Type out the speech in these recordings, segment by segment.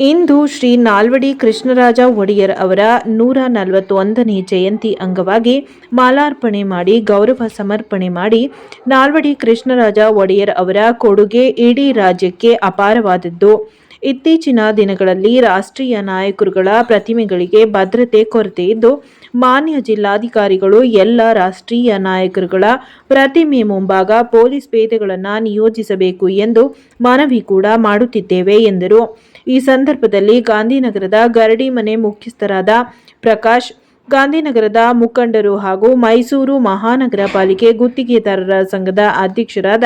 ಇಂದು ಶ್ರೀ ನಾಲ್ವಡಿ ಕೃಷ್ಣರಾಜ ಒಡೆಯರ್ ಅವರ ನೂರ ನಲವತ್ತೊಂದನೇ ಜಯಂತಿ ಅಂಗವಾಗಿ ಮಾಲಾರ್ಪಣೆ ಮಾಡಿ, ಗೌರವ ಸಮರ್ಪಣೆ ಮಾಡಿ ನಾಲ್ವಡಿ ಕೃಷ್ಣರಾಜ ಒಡೆಯರ್ ಅವರ ಕೊಡುಗೆ ಇಡೀ ರಾಜ್ಯಕ್ಕೆ ಅಪಾರವಾದದ್ದು. ಇತ್ತೀಚಿನ ದಿನಗಳಲ್ಲಿ ರಾಷ್ಟ್ರೀಯ ನಾಯಕರುಗಳ ಪ್ರತಿಮೆಗಳಿಗೆ ಭದ್ರತೆ ಕೊರತೆ ಇದ್ದು, ಮಾನ್ಯ ಜಿಲ್ಲಾಧಿಕಾರಿಗಳು, ಎಲ್ಲ ರಾಷ್ಟ್ರೀಯ ನಾಯಕರುಗಳ ಪ್ರತಿಮೆ ಮುಂಭಾಗ ಪೊಲೀಸ್ ಪೇದೆಗಳನ್ನು ನಿಯೋಜಿಸಬೇಕು ಎಂದು ಮನವಿ ಕೂಡ ಮಾಡುತ್ತಿದ್ದೇವೆ ಎಂದರು. ಈ ಸಂದರ್ಭದಲ್ಲಿ ಗಾಂಧಿನಗರದ ಗರಡಿ ಮನೆ ಮುಖ್ಯಸ್ಥರಾದ ಪ್ರಕಾಶ್, ಗಾಂಧಿನಗರದ ಮುಖಂಡರು ಹಾಗೂ ಮೈಸೂರು ಮಹಾನಗರ ಪಾಲಿಕೆ ಗುತ್ತಿಗೆದಾರರ ಸಂಘದ ಅಧ್ಯಕ್ಷರಾದ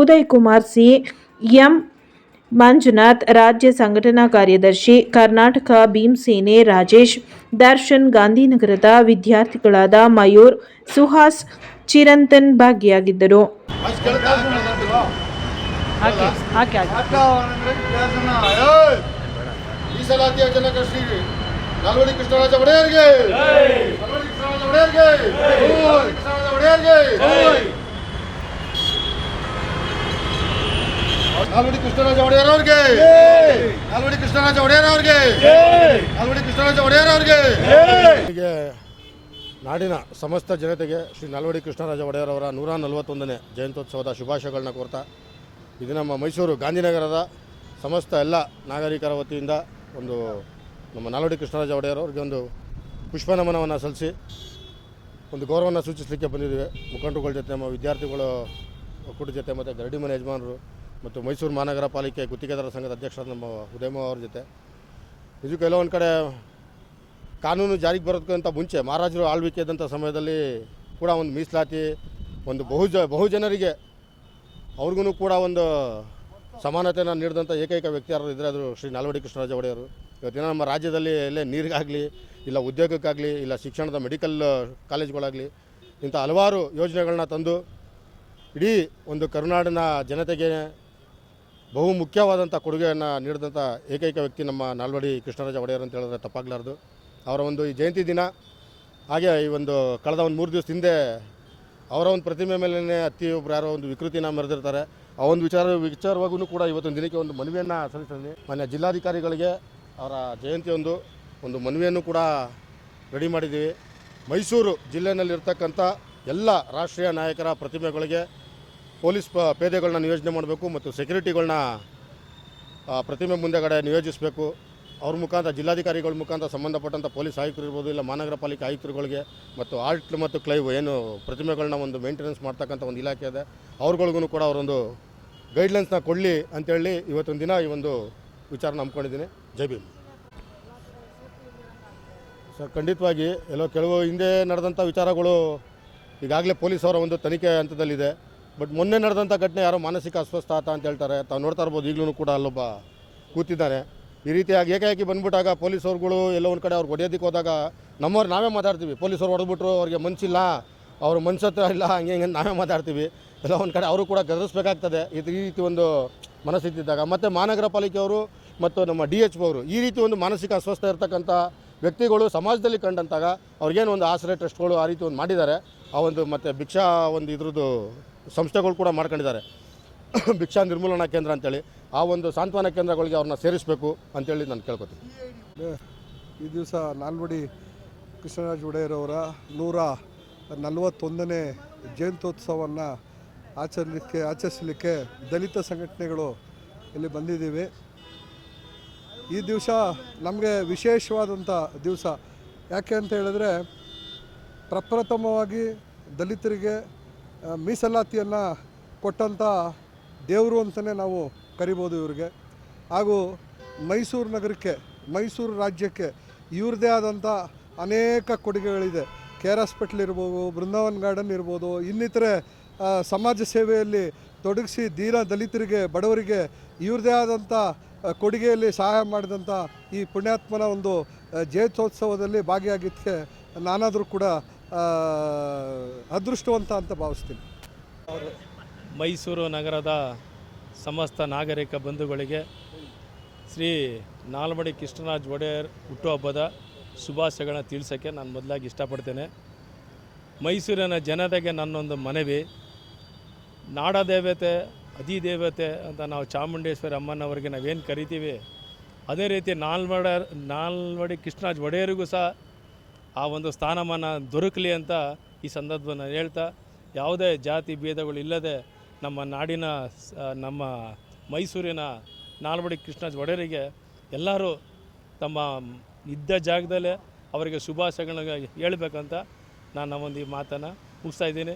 ಉದಯ್ ಕುಮಾರ್ ಸಿ, ಎಂ ಮಂಜುನಾಥ್, ರಾಜ್ಯ ಸಂಘಟನಾ ಕಾರ್ಯದರ್ಶಿ ಕರ್ನಾಟಕ ಭೀಮಸೇನೆ ರಾಜೇಶ್, ದರ್ಶನ್ ಗಾಂಧಿನಗರದ ವಿದ್ಯಾರ್ಥಿಗಳಾದ ಮಯೂರ್, ಸುಹಾಸ್ ಚಿರಂತನ್ ಭಾಗಿಯಾಗಿದ್ದರು. ಹಾಕಿ ಹಾಕಿ! ಮೀಸಲಾತಿಯ ಜನಕ ಶ್ರೀ ನಾಲ್ವಡಿ ಕೃಷ್ಣರಾಜ ಒಡೆಯರ್ಗೆ. ಕೃಷ್ಣರಾಜ ಒಡೆಯರ್ಗೆ. ನಾಲ್ವಡಿ ಕೃಷ್ಣರಾಜ ಒಡೆಯರ್ಗೆ. ನಾಲ್ವಡಿ ಕೃಷ್ಣರಾಜ ಒಡೆಯರ್ ಅವ್ರಿಗೆ ನಾಲ್ವಡಿ ಕೃಷ್ಣರಾಜ ಒಡೆಯರ್ ಅವ್ರಿಗೆ ನಾಲ್ವಡಿ ಕೃಷ್ಣರಾಜ ಒಡೆಯರ್ ಅವ್ರಿಗೆ ಹೀಗೆ ನಾಡಿನ ಸಮಸ್ತ ಜನತೆಗೆ ಶ್ರೀ ನಾಲ್ವಡಿ ಕೃಷ್ಣರಾಜ ಒಡೆಯರ್ ಅವರ ನೂರ ನಲವತ್ತೊಂದನೇ ಜಯಂತ್ಯೋತ್ಸವದ ಶುಭಾಶಯಗಳನ್ನ ಕೋರ್ತಾ ಇದು ನಮ್ಮ ಮೈಸೂರು ಗಾಂಧಿನಗರದ ಸಮಸ್ತ ಎಲ್ಲ ನಾಗರಿಕರ ವತಿಯಿಂದ ಒಂದು ನಮ್ಮ ನಾಲ್ವಡಿ ಕೃಷ್ಣರಾಜ ಒಡೆಯರ್ ಅವರಿಗೆ ಒಂದು ಪುಷ್ಪ ನಮನವನ್ನು ಸಲ್ಲಿಸಿ ಒಂದು ಗೌರವವನ್ನು ಸೂಚಿಸಲಿಕ್ಕೆ ಬಂದಿದ್ದೇವೆ. ಮುಖಂಡರುಗಳ ಜೊತೆ ನಮ್ಮ ವಿದ್ಯಾರ್ಥಿಗಳು ಒಕ್ಕೂಟ ಜೊತೆ ಮತ್ತು ಗರಡಿ ಮನೆ ಯಜಮಾನರು ಮತ್ತು ಮೈಸೂರು ಮಹಾನಗರ ಪಾಲಿಕೆ ಗುತ್ತಿಗೆದಾರ ಸಂಘದ ಅಧ್ಯಕ್ಷರಾದ ನಮ್ಮ ಉದಯಮ ಅವ್ರ ಜೊತೆ. ಇದು ಕೆಲವೊಂದು ಕಡೆ ಕಾನೂನು ಜಾರಿಗೆ ಬರೋದಕ್ಕಿಂತ ಮುಂಚೆ ಮಹಾರಾಜರು ಆಳ್ವಿಕೆ ಇದ್ದಂಥ ಸಮಯದಲ್ಲಿ ಕೂಡ ಒಂದು ಮೀಸಲಾತಿ, ಒಂದು ಬಹುಜ, ಬಹುಜನರಿಗೆ ಅವ್ರಿಗೂ ಕೂಡ ಒಂದು ಸಮಾನತೆಯನ್ನು ನೀಡಿದಂಥ ಏಕೈಕ ವ್ಯಕ್ತಿ ಯಾರು ಇದ್ದರೆ ಅದು ಶ್ರೀ ನಾಲ್ವಡಿ ಕೃಷ್ಣರಾಜ ಒಡೆಯರು. ಇವತ್ತಿನ ನಮ್ಮ ರಾಜ್ಯದಲ್ಲಿ ಎಲ್ಲೇ ನೀರಿಗಾಗಲಿ, ಇಲ್ಲ ಉದ್ಯೋಗಕ್ಕಾಗಲಿ, ಇಲ್ಲ ಶಿಕ್ಷಣದ ಮೆಡಿಕಲ್ ಕಾಲೇಜ್ಗಳಾಗಲಿ, ಇಂಥ ಹಲವಾರು ಯೋಜನೆಗಳನ್ನ ತಂದು ಇಡೀ ಒಂದು ಕರುನಾಡಿನ ಜನತೆಗೆ ಬಹು ಮುಖ್ಯವಾದಂಥ ಕೊಡುಗೆಯನ್ನು ನೀಡಿದಂಥ ಏಕೈಕ ವ್ಯಕ್ತಿ ನಮ್ಮ ನಾಲ್ವಡಿ ಕೃಷ್ಣರಾಜ ಒಡೆಯರ್ ಅಂತ ಹೇಳಿದ್ರೆ ತಪ್ಪಾಗಲಾರ್ದು. ಅವರ ಒಂದು ಈ ಜಯಂತಿ ದಿನ, ಹಾಗೆ ಈ ಒಂದು ಕಳೆದ ಒಂದು ಮೂರು ದಿವಸ ಹಿಂದೆ ಅವರ ಒಂದು ಪ್ರತಿಮೆ ಮೇಲೇ ಅತ್ತಿ ಒಬ್ರು ಯಾರೋ ಒಂದು ವಿಕೃತಿನ ಮೆರೆದಿರ್ತಾರೆ. ಆ ಒಂದು ವಿಚಾರ ವಿಚಾರವಾಗೂ ಕೂಡ ಇವತ್ತೊಂದು ದಿನಕ್ಕೆ ಒಂದು ಮನವಿಯನ್ನು ಸಲ್ಲಿಸ್ತೀನಿ ಮಾನ್ಯ ಜಿಲ್ಲಾಧಿಕಾರಿಗಳಿಗೆ ಅವರ ಜಯಂತಿಯೊಂದು ಒಂದು ಮನವಿಯನ್ನು ಕೂಡ ರೆಡಿ ಮಾಡಿದ್ದೀವಿ. ಮೈಸೂರು ಜಿಲ್ಲೆಯಲ್ಲಿರ್ತಕ್ಕಂಥ ಎಲ್ಲ ರಾಷ್ಟ್ರೀಯ ನಾಯಕರ ಪ್ರತಿಮೆಗಳಿಗೆ ಪೊಲೀಸ್ ಪ ಪೇದೆಗಳನ್ನ ನಿಯೋಜನೆ ಮಾಡಬೇಕು ಮತ್ತು ಸೆಕ್ಯೂರಿಟಿಗಳನ್ನ ಪ್ರತಿಮೆ ಮುಂದೆಗಡೆ ನಿಯೋಜಿಸಬೇಕು. ಅವ್ರ ಮುಖಾಂತರ, ಜಿಲ್ಲಾಧಿಕಾರಿಗಳ ಮುಖಾಂತರ ಸಂಬಂಧಪಟ್ಟಂಥ ಪೊಲೀಸ್ ಆಯುಕ್ತರು ಇರ್ಬೋದು, ಇಲ್ಲ ಮಹಾನಗರ ಪಾಲಿಕೆ ಆಯುಕ್ತರುಗಳಿಗೆ ಮತ್ತು ಆರ್ಟ್ ಮತ್ತು ಕ್ಲೈವ್ ಏನು ಪ್ರತಿಮೆಗಳನ್ನ ಒಂದು ಮೇಂಟೆನೆನ್ಸ್ ಮಾಡ್ತಕ್ಕಂಥ ಒಂದು ಇಲಾಖೆ ಇದೆ. ಅವ್ರುಗಳಿಗೂ ಕೂಡ ಅವರೊಂದು ಗೈಡ್ಲೈನ್ಸ್ನ ಕೊಡಲಿ ಅಂತೇಳಿ ಇವತ್ತೊಂದು ದಿನ ಈ ಒಂದು ವಿಚಾರ ನಂಬ್ಕೊಂಡಿದ್ದೀನಿ ಜೈ ಭೀಮ್. ಸರ್, ಖಂಡಿತವಾಗಿ ಎಲ್ಲೋ ಕೆಲವು ಹಿಂದೆ ನಡೆದಂಥ ವಿಚಾರಗಳು ಈಗಾಗಲೇ ಪೊಲೀಸ್ ಅವರ ಒಂದು ತನಿಖೆ ಹಂತದಲ್ಲಿದೆ. ಬಟ್ ಮೊನ್ನೆ ನಡೆದಂಥ ಘಟನೆ ಯಾರೋ ಮಾನಸಿಕ ಅಸ್ವಸ್ಥ ಆತ ಅಂತ ಹೇಳ್ತಾರೆ. ತಾವು ನೋಡ್ತಾ ಇರ್ಬೋದು ಈಗಲೂ ಕೂಡ ಅಲ್ಲೊಬ್ಬ ಕೂತಿದ್ದಾನೆ ಈ ರೀತಿಯಾಗಿ ಏಕಾಏಕಿ ಬಂದ್ಬಿಟ್ಟಾಗ ಪೊಲೀಸವ್ರುಗಳು ಎಲ್ಲೋ ಒಂದು ಕಡೆ ಅವ್ರಿಗೆ ಹೊಡೆಯೋದಕ್ಕೆ ಹೋದಾಗ ನಮ್ಮವ್ರು ನಾವೇ ಮಾತಾಡ್ತೀವಿ. ಪೊಲೀಸವ್ರು ಹೊಡೆದ್ಬಿಟ್ರು ಅವ್ರಿಗೆ ಮನಸ್ಸಿಲ್ಲ ಅವ್ರ ಮನ್ಸತ್ರ ಇಲ್ಲ, ಹಂಗೆ ಹಿಂಗೆ ನಾವೇ ಮಾತಾಡ್ತೀವಿ. ಎಲ್ಲ ಒಂದು ಕಡೆ ಅವರು ಕೂಡ ಗದರಿಸ್ಬೇಕಾಗ್ತದೆ. ಇದು ಈ ರೀತಿ ಒಂದು ಮನಸ್ಥಿತಿ ಇದ್ದಾಗ. ಮತ್ತು ಮಹಾನಗರ ಪಾಲಿಕೆಯವರು ಮತ್ತು ನಮ್ಮ ಡಿ ಎಚ್ ಅವರು ಈ ರೀತಿ ಒಂದು ಮಾನಸಿಕ ಅಸ್ವಸ್ಥ ಇರತಕ್ಕಂಥ ವ್ಯಕ್ತಿಗಳು ಸಮಾಜದಲ್ಲಿ ಕಂಡಂತಾಗ ಅವ್ರಿಗೇನು ಒಂದು ಆಶ್ರಯ ಟ್ರಸ್ಟ್ಗಳು ಆ ರೀತಿ ಒಂದು ಮಾಡಿದ್ದಾರೆ. ಆ ಒಂದು ಮತ್ತು ಭಿಕ್ಷಾ ಒಂದು ಇದ್ರದ್ದು ಸಂಸ್ಥೆಗಳು ಕೂಡ ಮಾಡ್ಕೊಂಡಿದ್ದಾರೆ. ಭಿಕ್ಷಾ ನಿರ್ಮೂಲನಾ ಕೇಂದ್ರ ಅಂತೇಳಿ ಆ ಒಂದು ಸಾಂತ್ವನ ಕೇಂದ್ರಗಳಿಗೆ ಅವ್ರನ್ನ ಸೇರಿಸಬೇಕು ಅಂತೇಳಿ ನಾನು ಕೇಳ್ಕೊತೀನಿ. ಈ ದಿವಸ ನಾಲ್ವಡಿ ಕೃಷ್ಣರಾಜ ಒಡೆಯರವರ ನೂರ ನಲವತ್ತೊಂದನೇ ಜಯಂತ್ಯೋತ್ಸವವನ್ನು ಆಚರಲಿಕ್ಕೆ, ಆಚರಿಸಲಿಕ್ಕೆ ದಲಿತ ಸಂಘಟನೆಗಳು ಇಲ್ಲಿ ಬಂದಿದ್ದೀವಿ. ಈ ದಿವಸ ನಮಗೆ ವಿಶೇಷವಾದಂಥ ದಿವಸ. ಯಾಕೆ ಅಂತ ಹೇಳಿದ್ರೆ ಪ್ರಪ್ರಥಮವಾಗಿ ದಲಿತರಿಗೆ ಮೀಸಲಾತಿಯನ್ನು ಕೊಟ್ಟಂಥ ದೇವರು ಅಂತಲೇ ನಾವು ಕರಿಬೋದು ಇವ್ರಿಗೆ. ಹಾಗೂ ಮೈಸೂರು ನಗರಕ್ಕೆ, ಮೈಸೂರು ರಾಜ್ಯಕ್ಕೆ ಇವ್ರದ್ದೇ ಆದಂಥ ಅನೇಕ ಕೊಡುಗೆಗಳಿದೆ. ಕೆ ಆರ್ ಹಾಸ್ಪಿಟ್ಲ್ ಇರ್ಬೋದು, ಬೃಂದಾವನ್ ಗಾರ್ಡನ್ ಇರ್ಬೋದು, ಇನ್ನಿತರೆ ಸಮಾಜ ಸೇವೆಯಲ್ಲಿ ತೊಡಗಿಸಿ ದೀನ ದಲಿತರಿಗೆ, ಬಡವರಿಗೆ ಇವ್ರದೇ ಆದಂಥ ಕೊಡುಗೆಯಲ್ಲಿ ಸಹಾಯ ಮಾಡಿದಂಥ ಈ ಪುಣ್ಯಾತ್ಮನ ಒಂದು ಜಯಂತ್ಯೋತ್ಸವದಲ್ಲಿ ಭಾಗಿಯಾಗಿದ್ದಕ್ಕೆ ನಾನಾದರೂ ಕೂಡ ಅದೃಷ್ಟವಂತ ಅಂತ ಭಾವಿಸ್ತೀನಿ. ಮೈಸೂರು ನಗರದ ಸಮಸ್ತ ನಾಗರಿಕ ಬಂಧುಗಳಿಗೆ ಶ್ರೀ ನಾಲ್ಮಡಿ ಕೃಷ್ಣರಾಜ್ ಒಡೆಯರ್ ಹುಟ್ಟುಹಬ್ಬದ ಶುಭಾಶಯಗಳನ್ನ ತಿಳಿಸೋಕ್ಕೆ ನಾನು ಮೊದಲಾಗಿ ಇಷ್ಟಪಡ್ತೇನೆ. ಮೈಸೂರಿನ ಜನತೆಗೆ ನನ್ನೊಂದು ಮನವಿ. ನಾಡದೇವತೆ, ಅಧಿದೇವತೆ ಅಂತ ನಾವು ಚಾಮುಂಡೇಶ್ವರಿ ಅಮ್ಮನವರಿಗೆ ನಾವೇನು ಕರಿತೀವಿ, ಅದೇ ರೀತಿ ನಾಲ್ವಡ, ನಾಲ್ವಡಿ ಕೃಷ್ಣರಾಜ್ ಒಡೆಯರಿಗೂ ಸಹ ಆ ಒಂದು ಸ್ಥಾನಮಾನ ದೊರಕಲಿ ಅಂತ ಈ ಸಂದರ್ಭವನ್ನು ಹೇಳ್ತಾ, ಯಾವುದೇ ಜಾತಿ ಭೇದಗಳು ಇಲ್ಲದೆ ನಮ್ಮ ನಾಡಿನ ನಮ್ಮ ಮೈಸೂರಿನ ನಾಲ್ವಡಿ ಕೃಷ್ಣರಾಜ ಒಡೆಯರಿಗೆ ಎಲ್ಲರೂ ತಮ್ಮ ಇದ್ದ ಜಾಗದಲ್ಲೇ ಅವರಿಗೆ ಶುಭಾಶಯಗಳನ್ನ ಹೇಳ್ಬೇಕಂತ ನಾನು ಒಂದು ಈ ಮಾತನ್ನು ಮುಗಿಸ್ತಾ ಇದ್ದೀನಿ.